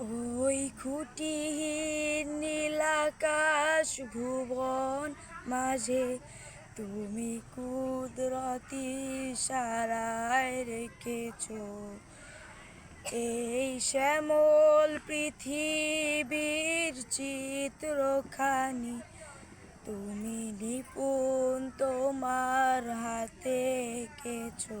ওই খুঁটিহীন নীলাকাশ ভুবন মাঝে তুমি কুদরতি সারায় রেখেছ। এই শ্যামল পৃথিবীর চিত্রখানি, তুমি নিপুণ তোমার হাতে এঁকেছো।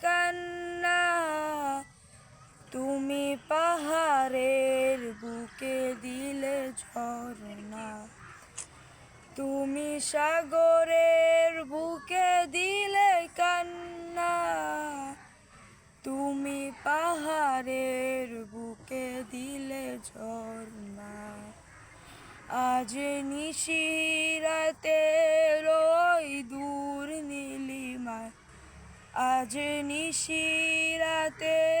তুমি সাগরের বুকে দিলে কান্না, তুমি পাহাড়ের বুকে দিলে ঝরনা আজ নিশিরাতে রই দূর নীলিমায় আজ নিশিরাতে রই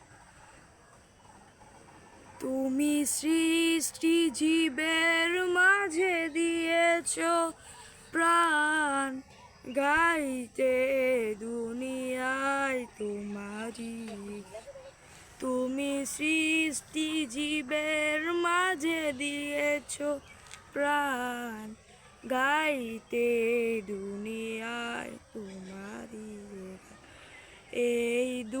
তুমি সৃষ্টি জীবের মাঝে দিয়েছ প্রাণ, গাইতে দুনিয়ায় তোমারি তুমি সৃষ্টি জীবের মাঝে দিয়েছ প্রাণ, গাইতে দুনিয়ায় তোমারি এই বুকে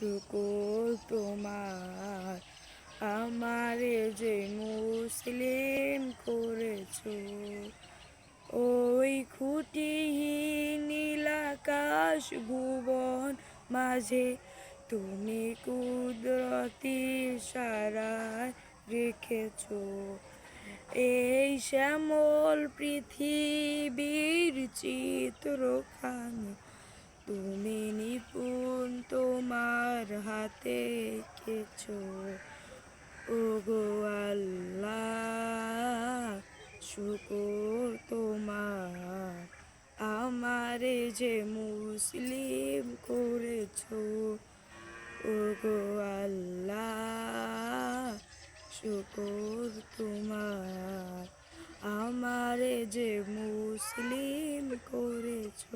শুকর তোমার, আমারে যে মুসলিম করেছ। ওই খুঁটিহীন নীলাকাশ ভুবন মাঝে তুমি কুদরতি সারায় রেখেছ। এই শ্যামল পৃথিবীর চিত্রখানি তুমি নিপুণ তোমার হাতে কেছ ওগো আল্লাহ, শুকর তোমার। আমারে যে মুসলিম করেছ। ওগো আল্লাহ, শুকর তোমার। আমারে যে মুসলিম করেছ।